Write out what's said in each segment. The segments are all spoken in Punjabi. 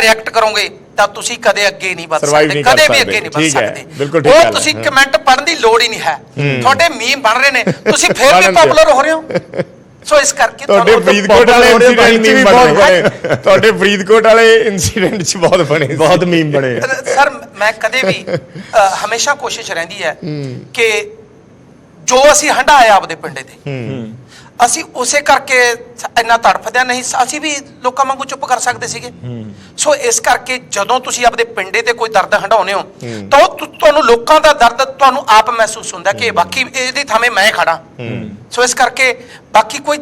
ਰਿਐਕਟ ਕਰੋਗੇ ਤਾਂ ਤੁਸੀਂ ਕਦੇ ਅੱਗੇ ਨਹੀਂ ਵੱਧ ਸਕਦੇ ਕਦੇ ਵੀ। ਅੱਗੇ ਨਹੀਂ ਵੱਧ ਸਕਦੇ ਉਹ। ਤੁਸੀਂ ਕਮੈਂਟ ਪੜਨ ਦੀ ਲੋੜ ਹੀ ਨਹੀਂ ਹੈ ਤੁਹਾਡੇ ਮੀਮ ਬਣ ਰਹੇ ਨੇ ਤੁਸੀਂ ਫੇਰ ਵੀ। ਪਾਪੂਲਰ ਹੋ ਰਹੇ ਹੋ ਸੋ ਇਸ ਕਰਕੇ ਤੁਹਾਡੇ ਫਰੀਦਕੋਟ ਵਾਲੇ ਇਨਸੀਡੈਂਟ ਚ ਵੀ ਬਹੁਤ ਬਣੇ। ਤੁਹਾਡੇ ਫਰੀਦਕੋਟ ਵਾਲੇ ਇਨਸੀਡੈਂਟ ਚ ਬਹੁਤ ਬਣੇ। ਬਹੁਤ ਮੀਮ ਬਣੇ ਸਰ ਮੈਂ ਕਦੇ ਵੀ ਹਮੇਸ਼ਾ ਕੋਸ਼ਿਸ਼ ਰਹਿੰਦੀ ਹੈ ਕਿ ਜੋ ਅਸੀਂ ਹੰਡਾਇਆ ਆਪਦੇ ਪਿੰਡੇ ਤੇ ਅਸੀਂ ਉਸੇ ਕਰਕੇ ਇੰਨਾ ਤੜਫਦਿਆਂ ਨਹੀਂ ਅਸੀਂ ਵੀ ਲੋਕਾਂ ਵਾਂਗੂ ਚੁੱਪ ਕਰ ਸਕਦੇ ਸੀਗੇ। ਸੋ ਇਸ ਕਰਕੇ ਜਦੋਂ ਤੁਸੀਂ ਆਪਦੇ ਪਿੰਡੇ ਤੇ ਕੋਈ ਦਰਦ ਹੰਡਾਉਨੇ ਹੋ ਤਾਂ ਤੁਹਾਨੂੰ ਲੋਕਾਂ ਦਾ ਦਰਦ ਤੁਹਾਨੂੰ ਆਪ ਮਹਿਸੂਸ ਹੁੰਦਾ ਕਿ ਬਾਕੀ ਇਹਦੀ ਥਾਵੇਂ ਮੈਂ ਖੜਾ ਸੋ ਇਸ ਕਰਕੇ ਬਾਕੀ ਕੋਈ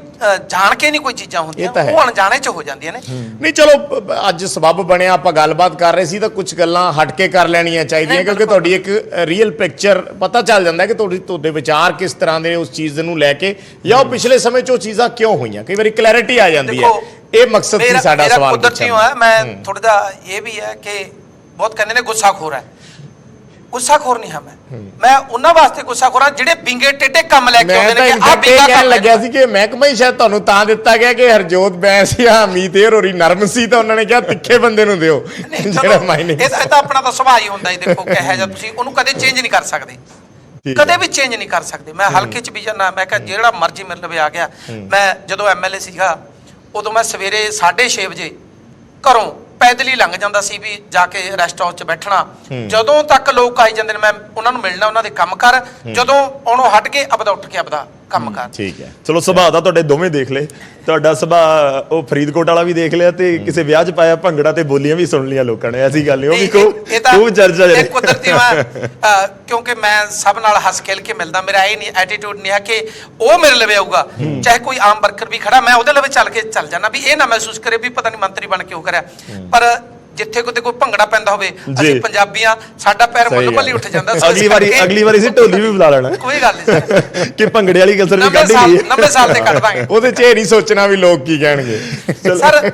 ਜਾਣ ਕੇ ਨਹੀਂ ਕੋਈ ਚੀਜ਼ਾਂ ਹੁੰਦੀਆਂ। ਉਹ ਅਣਜਾਣੇ ਚ ਹੋ ਜਾਂਦੀਆਂ ਨੇ। ਨਹੀਂ ਚਲੋ ਅੱਜ ਸਬਬ ਬਣਿਆ ਆਪਾਂ ਗੱਲਬਾਤ ਕਰ ਰਹੇ ਸੀ ਤਾਂ ਕੁਝ ਗੱਲਾਂ ਹਟ ਕੇ ਕਰ ਲੈਣੀਆਂ ਚਾਹੀਦੀਆਂ ਕਿਉਂਕਿ। ਤੁਹਾਡੀ ਇੱਕ ਰੀਅਲ ਪਿਕਚਰ ਪਤਾ ਚੱਲ ਜਾਂਦਾ ਕਿ ਤੁਹਾਡੀ ਤੁਹਾਡੇ ਵਿਚਾਰ ਕਿਸ ਤਰ੍ਹਾਂ ਦੇ ਉਸ ਚੀਜ਼ ਨੂੰ ਲੈ ਕੇ ਜਾਂ ਉਹ ਪਿਛਲੇ ਸਮੇਂ 'ਚ ਉਹ ਚੀਜ਼ਾਂ ਕਿਉਂ ਹੋਈਆਂ? ਕਈ ਵਾਰੀ ਕਲੈਰਿਟੀ ਆ ਜਾਂਦੀ ਹੈ। ਇਹ ਮਕਸਦ ਸੀ ਮੇਰਾ- ਸਾਡਾ ਮੇਰਾ ਸਵਾਲ ਕੁਦਰਤੀ ਪੁੱਛਣ ਹੈ ਮੈਂ ਥੋੜਾ ਜਿਹਾ ਇਹ ਵੀ ਹੈ ਕਿ ਬਹੁਤ ਕਹਿੰਦੇ ਨੇ ਗੁੱਸਾਖੋਰ ਹੈ। ਗੁੱਸਾਖੋਰ ਨਹੀਂ ਹਾਂ ਮੈਂ। ਮੈਂ ਉਹਨਾਂ ਵਾਸਤੇ ਗੁੱਸਾਖੋਰ ਹਾਂ ਜਿਹੜੇ ਬਿੰਗੇ ਟੇਡੇ ਕੰਮ ਲੈ ਕੇ ਆਉਂਦੇ ਨੇ ਕਿ ਆ ਬਿੰਗਾ ਕੰਮ ਲੱਗਿਆ ਸੀ ਕਿ ਮਹਿਕਮਾ ਹੀ ਸ਼ਾਇਦ ਤੁਹਾਨੂੰ ਤਾਂ ਦਿੱਤਾ ਗਿਆ ਕਿ ਹਰਜੋਤ ਬੈਂਸ ਜਾਂ ਅਮੀਤ ਏਰ ਹੋਰੀ ਨਰਮ ਸੀ ਤਾਂ ਉਹਨਾਂ ਨੇ ਕਿਹਾ ਤਿੱਖੇ ਬੰਦੇ ਨੂੰ ਦਿਓ। ਜਿਹੜਾ ਮਾਇਨੇ ਇਹ ਤਾਂ ਆਪਣਾ ਤਾਂ ਸੁਭਾਅ ਹੀ ਹੁੰਦਾ ਹੀ ਦੇਖੋ ਕਿਹਾ ਜਾਂ ਤੁਸੀਂ ਉਹਨੂੰ ਕਦੇ ਚੇਂਜ ਨਹੀਂ ਕਰ ਸਕਦੇ। ਕਦੇ ਵੀ ਚੇਂਜ ਨਹੀਂ ਕਰ ਸਕਦੇ। ਮੈਂ ਹਲਕੇ ਚ ਵੀ ਜਾਣਾ ਮੈਂ ਕਿਹਾ ਜਿਹੜਾ ਮਰਜ਼ੀ ਮੇਰੇ ਲਵੇ ਆ ਗਿਆ। ਮੈਂ ਜਦੋਂ ਐਮਐਲਏ ਸੀਗਾ ਉਦੋਂ ਮੈਂ ਸਵੇਰੇ 6:30 ਵਜੇ ਘਰੋਂ ਪੈਦਲ ਹੀ ਲੰਘ ਜਾਂਦਾ ਸੀ ਵੀ ਜਾ ਕੇ ਰੈਸਟ ਹਾਊਸ 'ਚ ਬੈਠਣਾ। ਜਦੋਂ ਤੱਕ ਲੋਕ ਆਈ ਜਾਂਦੇ ਨੇ ਮੈਂ ਉਹਨਾਂ ਨੂੰ ਮਿਲਣਾ ਉਹਨਾਂ ਦੇ ਕੰਮ ਕਰ। ਜਦੋਂ ਉਹਨੋਂ ਹਟ ਕੇ ਆਪਦਾ ਉੱਠ ਕੇ ਆਪਦਾ ਕੰਮ ਕਰ। ਠੀਕ ਹੈ। ਚਲੋ ਸੁਭਾਅ ਤਾਂ ਤੁਹਾਡੇ ਦੋਵੇਂ ਦੇਖ ਲਏ। ਤੁਹਾਡਾ ਸੁਭਾਅ ਉਹ ਫਰੀਦਕੋਟ ਵਾਲਾ ਵੀ ਦੇਖ ਲਿਆ ਤੇ ਕਿਸੇ ਵਿਆਹ 'ਚ ਪਾਇਆ ਭੰਗੜਾ ਤੇ ਬੋਲੀਆਂ ਵੀ ਸੁਣ ਲੀਆਂ ਲੋਕਾਂ ਨੇ ਐਸੀ ਗੱਲ ਨਹੀਂ ਉਹ ਵੀ ਖੂਬ ਇਹ- ਇਹ ਚਰਚਾ ਇਹ ਜਿਹੜੀ ਕੁਦਰਤੀ ਮੈਂ ਅ, ਕਿਉਂਕਿ ਮੈਂ ਸਭ ਨਾਲ ਹੱਸ ਖੇਲ ਕੇ ਮਿਲਦਾ ਮੇਰਾ ਇਹ ਨਹੀਂ ਐਟੀਟਿਊਡ ਨਹੀਂ ਹੈ ਕਿ ਉਹ ਮੇਰੇ ਲਵੇ ਆਊਗਾ। ਚਾਹੇ ਕੋਈ ਆਮ ਵਰਕਰ ਵੀ ਖੜਾ ਮੈਂ ਉਹਦੇ ਲਵੇ ਚੱਲ ਕੇ ਚੱਲ ਜਾਣਾ ਵੀ ਇਹ ਨਾ ਮਹਿਸੂਸ ਕਰੇ ਵੀ ਪਤਾ ਨਹੀਂ ਮੰਤਰੀ ਬਣ ਕੇ ਉਹ ਕਰਿਆ। ਪਰ ਜਿੱਥੇ ਕਿਤੇ ਕੋਈ ਭੰਗੜਾ ਪੈਂਦਾ ਹੋਵੇ। ਅਸੀਂ ਪੰਜਾਬੀਆਂ ਸਾਡਾ ਪੈਰ ਮੁੱਲ ਗੱਲ। ਮੱਲੀ ਉੱਠ ਜਾਂਦਾ। ਅਗਲੀ ਵਾਰੀ ਅਗਲੀ ਵਾਰੀ ਸੀ ਢੋਲੀ ਵੀ ਬੁਲਾ ਲੈਣਾ। ਕੋਈ ਗੱਲ ਨਹੀਂ ਸਰ ਕਿ ਭੰਗੜੇ ਵਾਲੀ ਵੀ ਨਵੇਂ ਕੱਢ ਸਾਲ ਲਈ ਨਵੇਂ ਸਾਲ ਤੇ ਕੱਢ ਦਾਂਗੇ। ਉਹਦੇ 'ਚ ਇਹ ਨਹੀਂ ਸੋਚਣਾ ਵੀ ਲੋਕ ਕੀ ਕਹਿਣਗੇ। ਸਰ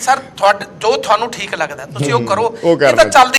ਸਰ ਤੁਹਾਡ ਜੋ ਤੁਹਾਨੂੰ ਠੀਕ ਲੱਗਦਾ ਤੁਸੀਂ ਉਹ ਕਰੋ। ਇਹ ਤਾਂ। ਚੱਲਦੀ